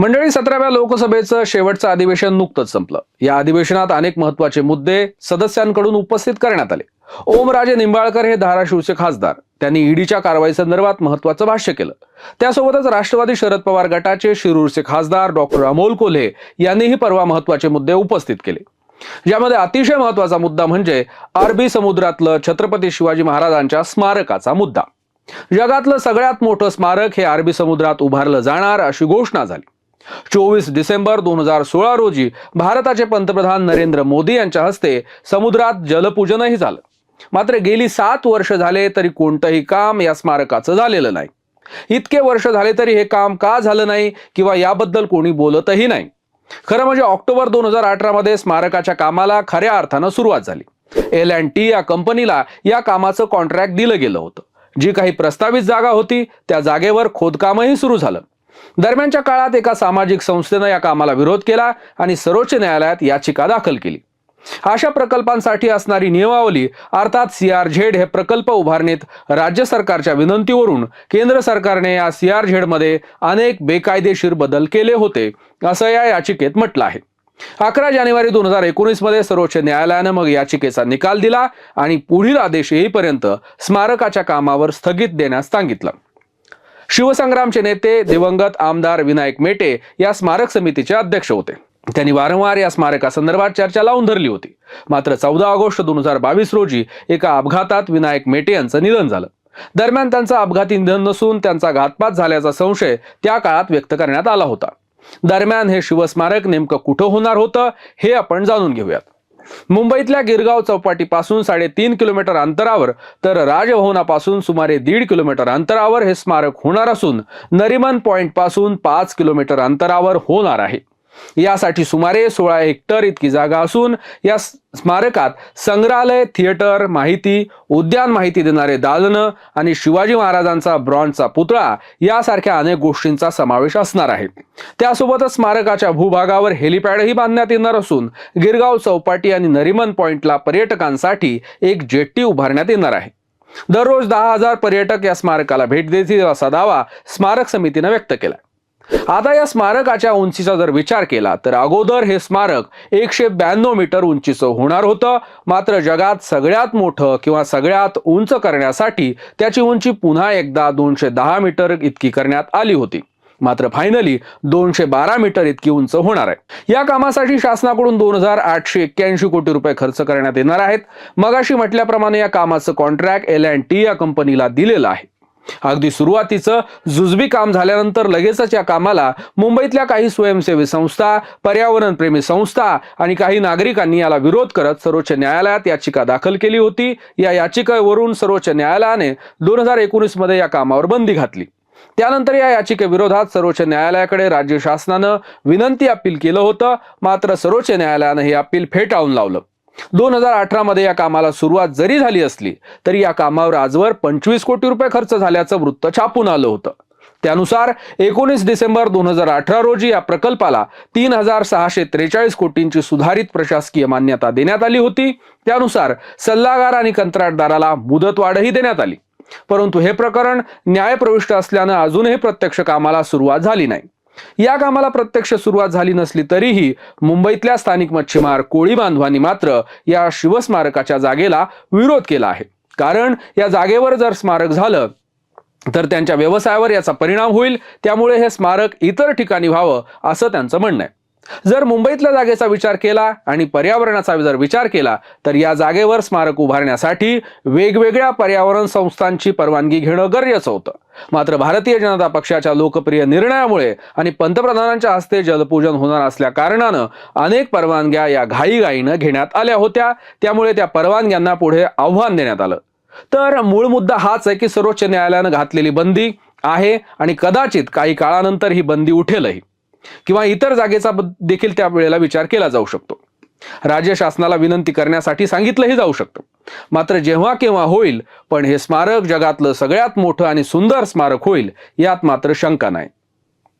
मंडळी सतराव्या लोकसभेचं शेवटचं अधिवेशन नुकतंच संपलं. या अधिवेशनात अनेक महत्त्वाचे मुद्दे सदस्यांकडून उपस्थित करण्यात आले. ओमराजे निंबाळकर हे धाराशिवचे खासदार. त्यांनी ईडीच्या कारवाई संदर्भात महत्वाचं भाष्य केलं. त्यासोबतच राष्ट्रवादी शरद पवार गटाचे शिरूरचे खासदार डॉक्टर अमोल कोल्हे यांनीही परवा महत्त्वाचे मुद्दे उपस्थित केले. यामध्ये अतिशय महत्त्वाचा मुद्दा म्हणजे अरबी समुद्रातलं छत्रपती शिवाजी महाराजांच्या स्मारकाचा मुद्दा. जगातलं सगळ्यात मोठं स्मारक हे अरबी समुद्रात उभारलं जाणार अशी घोषणा झाली. चोवीस डिसेंबर दोन हजार सोळा रोजी भारताचे पंतप्रधान नरेंद्र मोदी यांच्या हस्ते समुद्रात जलपूजनही झालं. मात्र गेली सात वर्ष झाले तरी कोणतंही काम या स्मारकाचं झालेलं नाही. इतके वर्ष झाले तरी हे काम का झालं नाही किंवा याबद्दल कोणी बोलतही नाही. खरं म्हणजे ऑक्टोबर दोन हजार अठरा मध्ये स्मारकाच्या कामाला खऱ्या अर्थानं सुरुवात झाली. एल अँड टी या कंपनीला या कामाचं कॉन्ट्रॅक्ट दिलं गेलं होतं. जी काही प्रस्तावित जागा होती त्या जागेवर खोदकामही सुरू झालं. दरम्यानच्या काळात एका सामाजिक संस्थेनं या कामाला विरोध केला आणि सर्वोच्च न्यायालयात याचिका दाखल केली. अशा प्रकल्पांसाठी असणारी नियमावली अर्थात सी आर झेड हे प्रकल्प उभारणीत राज्य सरकारच्या विनंतीवरून केंद्र सरकारने या सीआरझेडमध्ये अनेक बेकायदेशीर बदल केले होते असं या याचिकेत म्हटलं आहे. अकरा जानेवारी दोन हजार एकोणीसमध्ये सर्वोच्च न्यायालयानं मग याचिकेचा निकाल दिला आणि पुढील आदेश येईपर्यंत स्मारकाच्या कामावर स्थगित देण्यास सांगितलं. शिवसंग्रामचे नेते दिवंगत आमदार विनायक मेटे या स्मारक समितीचे अध्यक्ष होते. त्यांनी वारंवार या स्मारकासंदर्भात चर्चा लावून धरली होती. मात्र चौदा ऑगस्ट दोन हजार बावीस रोजी एका अपघातात विनायक मेटे यांचं निधन झालं. दरम्यान त्यांचं अपघाती निधन नसून त्यांचा घातपात झाल्याचा संशय त्या काळात व्यक्त करण्यात आला होता. दरम्यान हे शिवस्मारक नेमकं कुठं होणार होतं हे आपण जाणून घेऊयात. मुंबईतल्या गिरगाव चौपाटीपासून साडेतीन किलोमीटर अंतरावर तर राजभवनापासून सुमारे दीड किलोमीटर अंतरावर हे स्मारक होणार असून नरिमन पॉइंटपासून पाच किलोमीटर अंतरावर होणार आहे. यासाठी सुमारे सोळा हेक्टर इतकी जागा असून या स्मारकात संग्रहालय थिएटर माहिती उद्यान माहिती देणारे दालनं आणि शिवाजी महाराजांचा ब्रॉन्झचा पुतळा यासारख्या अनेक गोष्टींचा समावेश असणार आहे. त्यासोबतच स्मारकाच्या भूभागावर हेलिपॅडही बांधण्यात येणार असून गिरगाव चौपाटी आणि नरिमन पॉइंटला पर्यटकांसाठी एक जेट्टी उभारण्यात येणार आहे. दररोज दहा हजार पर्यटक या स्मारकाला भेट देतील असा दावा स्मारक समितीनं व्यक्त केला आता या स्मारकाच्या उंचीचा जर विचार केला तर अगोदर हे स्मारक एकशे ब्याण्णव मीटर उंचीचं होणार होतं. मात्र जगात सगळ्यात मोठं किंवा सगळ्यात उंच करण्यासाठी त्याची उंची पुन्हा एकदा दोनशे दहा मीटर इतकी करण्यात आली होती. मात्र फायनली दोनशे बारा मीटर इतकी उंच होणार आहे. या कामासाठी शासनाकडून दोन हजार आठशे एक्क्याऐंशी कोटी रुपये खर्च करण्यात येणार आहेत. मगाशी म्हटल्याप्रमाणे या कामाचं कॉन्ट्रॅक्ट एल अँड टी या कंपनीला दिलेलं आहे. अगदी सुरुवातीचं जुजबी काम झाल्यानंतर लगेचच या कामाला मुंबईतल्या काही स्वयंसेवी संस्था पर्यावरणप्रेमी संस्था आणि काही नागरिकांनी याला विरोध करत सर्वोच्च न्यायालयात याचिका दाखल केली होती. या याचिकेवरून सर्वोच्च न्यायालयाने दोन हजार एकोणीसमध्ये या कामावर बंदी घातली. त्यानंतर या याचिकेविरोधात सर्वोच्च न्यायालयाकडे राज्य शासनानं विनंती अपील केलं होतं. मात्र सर्वोच्च न्यायालयानं हे अपील फेटाळून लावलं. दोन हजार अठरा मध्ये या कामाला सुरुवात जरी झाली असली तरी या कामावर आजवर पंचवीस कोटी रुपये खर्च झाल्याचं वृत्त छापून आलं होतं. त्यानुसार एकोणीस डिसेंबर दोन हजार अठरा रोजी या प्रकल्पाला तीन हजार सहाशे त्रेचाळीस कोटींची सुधारित प्रशासकीय मान्यता देण्यात आली होती. त्यानुसार सल्लागार आणि कंत्राटदाराला मुदतवाढही देण्यात आली. परंतु हे प्रकरण न्यायप्रविष्ट असल्यानं अजूनही प्रत्यक्ष कामाला सुरुवात झाली नाही. या कामाला प्रत्यक्ष सुरुवात झाली नसली तरीही मुंबईतल्या स्थानिक मच्छीमार कोळी बांधवांनी मात्र या शिवस्मारकाच्या जागेला विरोध केला आहे. कारण या जागेवर जर स्मारक झालं तर त्यांच्या व्यवसायावर याचा परिणाम होईल. त्यामुळे हे स्मारक इतर ठिकाणी व्हावं असं त्यांचं म्हणणं आहे. जर मुंबईतल्या जागेचा विचार केला आणि पर्यावरणाचा जर विचार केला तर या जागेवर स्मारक उभारण्यासाठी वेगवेगळ्या पर्यावरण संस्थांची परवानगी घेणं गरजेचं होतं. मात्र भारतीय जनता पक्षाच्या लोकप्रिय निर्णयामुळे आणि पंतप्रधानांच्या हस्ते जलपूजन होणार असल्या कारणानं अनेक परवानग्या या घाईघाईनं घेण्यात आल्या होत्या. त्यामुळे त्या परवानग्यांना पुढे आव्हान देण्यात आलं. तर मूळ मुद्दा हाच आहे की सर्वोच्च न्यायालयानं घातलेली बंदी आहे आणि कदाचित काही काळानंतर ही बंदी उठेलही. किंवा इतर जागेचा देखील त्या वेळेला विचार केला जाऊ शकतो. राज्य शासनाला विनंती करण्यासाठी सांगितलंही जाऊ शकतं. मात्र जेव्हा केव्हा होईल पण हे स्मारक जगातलं सगळ्यात मोठं आणि सुंदर स्मारक होईल यात मात्र शंका नाही.